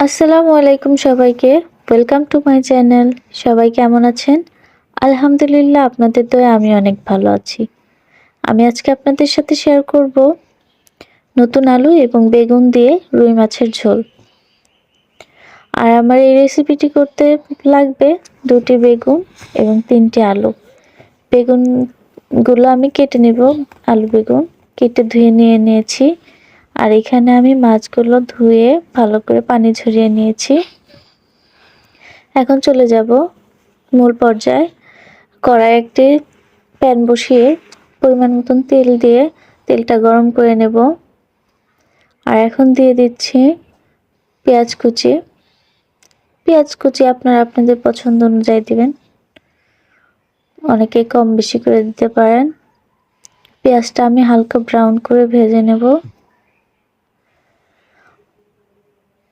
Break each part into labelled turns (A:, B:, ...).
A: আসসালামু আলাইকুম সবাইকে। ওয়েলকাম টু মাই চ্যানেল সবাই কেমন আছেন? আলহামদুলিল্লাহ, আপনাদের দয়ে আমি অনেক ভালো আছি। আমি আজকে আপনাদের সাথে শেয়ার করব নতুন আলু এবং বেগুন দিয়ে রুই মাছের ঝোল। আর আমার এই রেসিপিটি করতে লাগবে দুটি বেগুন এবং তিনটি আলু। বেগুনগুলো আমি কেটে নেব, আলু বেগুন। কেটে ধুয়ে নিয়ে নিয়েছি। আর এখানে আমি মাছগুলো ধুয়ে ভালো করে পানি ঝরিয়ে নিয়েছি। এখন চলে যাব মূল পর্যায়ে। কড়াই একটি প্যান বসিয়ে পরিমাণ মতন তেল দিয়ে তেলটা গরম করে নেব। আর এখন দিয়ে দিচ্ছি পেঁয়াজ কুচি। পেঁয়াজ কুচি আপনারা আপনাদের পছন্দ অনুযায়ী দিবেন। অনেকে কম বেশি করে দিতে পারেন। পেঁয়াজটা আমি হালকা ব্রাউন করে ভেজে নেব।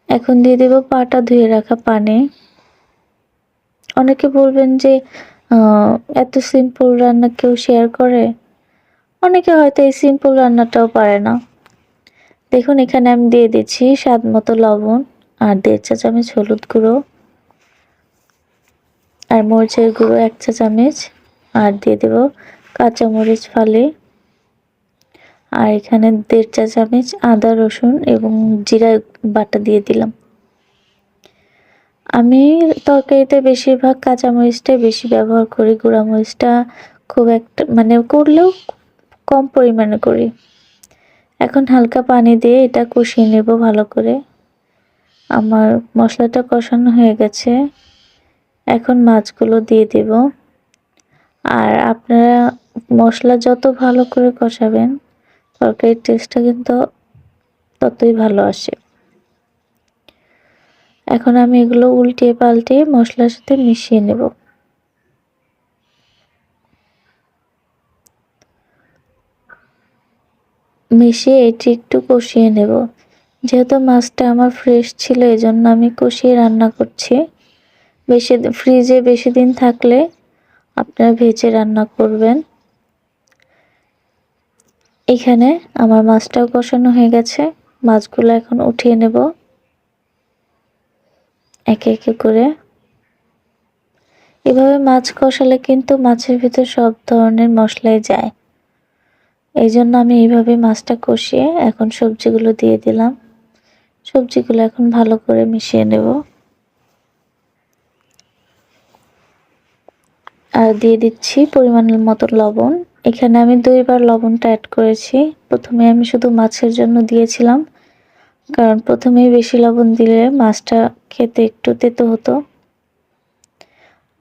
A: এখন দিয়ে দেব পাটা ধুয়ে রাখা পানে। অনেকে বলবেন যে এত সিম্পল রান্না কেউ শেয়ার করে? অনেকে হয়তো এই সিম্পল রান্নাটাও পারে না। দেখুন, এখানে আমি দিয়ে দিচ্ছি স্বাদ মতো লবণ আর দেড় চা চামচ হলুদ গুঁড়ো আর মরিচের গুঁড়ো এক চা চামচ। আর দিয়ে দেব কাঁচামরিচ ফালি। আর এখানে দেড় চা চামচ আদা, রসুন এবং জিরা বাটা দিয়ে দিলাম। আমি তরকারিতে বেশিরভাগ কাঁচামরিচটাই বেশি ব্যবহার করি, গুঁড়ামরিচটা খুব একটা মানে করলেও কম পরিমাণে করি। এখন হালকা পানি দিয়ে এটা কষিয়ে নেব ভালো করে। আমার মশলাটা কষানো হয়ে গেছে। এখন মাছগুলো দিয়ে দেব। আর আপনারা মশলা যত ভালো করে কষাবেন তরকারির টেস্টটা কিন্তু ততই ভালো আসে। এখন আমি এগুলো উল্টিয়ে পাল্টে মশলার সাথে মিশিয়ে নেব। মিশিয়ে এটি একটু কষিয়ে নেব। যেহেতু মাছটা আমার ফ্রেশ ছিল, এজন্য আমি কষিয়ে রান্না করছি। বেশি ফ্রিজে বেশি দিন থাকলে আপনারা ভেজে রান্না করবেন। এখানে আমার মাছটাও কষানো হয়ে গেছে। মাছগুলো এখন উঠিয়ে নেব। একে একে করে। এভাবে মাছ কষালে কিন্তু মাছের ভিতর সব ধরনের মশলাই যায়। এই জন্য আমি এইভাবে মাছটা কষিয়ে এখন সবজিগুলো দিয়ে দিলাম। সবজিগুলো এখন ভালো করে মিশিয়ে নেব। আর দিয়ে দিচ্ছি পরিমাণের মতো লবণ। এখানে আমি দুইবার লবণটা অ্যাড করেছি। প্রথমে আমি শুধু মাছের জন্য দিয়েছিলাম, কারণ প্রথমেই বেশি লবণ দিলে মাছটা খেতে একটু তেতো হতো।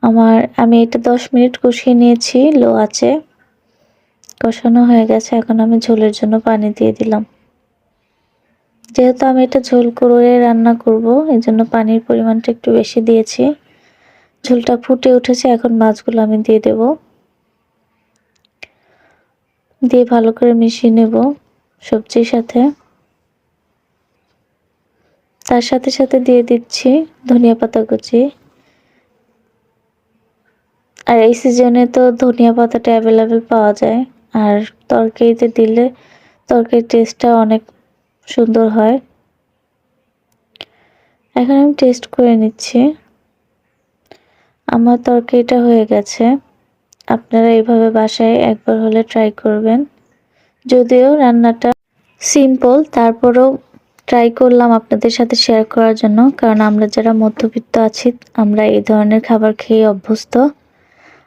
A: আমার, আমি এটা দশ মিনিট কষিয়ে নিয়েছি, লো আছে। কষানো হয়ে গেছে, এখন আমি ঝোলের জন্য পানি দিয়ে দিলাম। যেহেতু আমি এটা ঝোল করে রান্না করব এই জন্য পানির পরিমাণটা একটু বেশি দিয়েছি। ঝোলটা ফুটে উঠেছে, এখন মাছগুলো আমি দিয়ে দেব। দিয়ে ভালো করে মিশিয়ে নেব সবজির সাথে। তার সাথে সাথে দিয়ে দিচ্ছি ধনিয়া পাতা কুচি। আর এই সিজনে তো ধনিয়া পাতাটা অ্যাভেলেবেল পাওয়া যায়। আর তরকারিতে দিলে তরকারির টেস্টটা অনেক সুন্দর হয়। এখন আমি টেস্ট করে নিচ্ছি। আমার তরকারিটা হয়ে গেছে। আপনারা এইভাবে বাসায় একবার হলে ট্রাই করবেন। যদিও রান্নাটা সিম্পল তারপরেও ট্রাই করলাম আপনাদের সাথে শেয়ার করার জন্য, কারণ আমরা যারা মধ্যবিত্ত আছি, আমরা এই ধরনের খাবার খেয়ে অভ্যস্ত।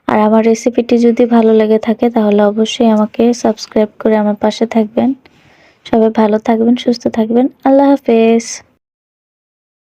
A: আর আমার রেসিপিটি যদি ভালো লেগে থাকে, তাহলে অবশ্যই আমাকে সাবস্ক্রাইব করে আমার পাশে থাকবেন। সবাই ভালো থাকবেন, সুস্থ থাকবেন। আল্লাহ হাফেজ।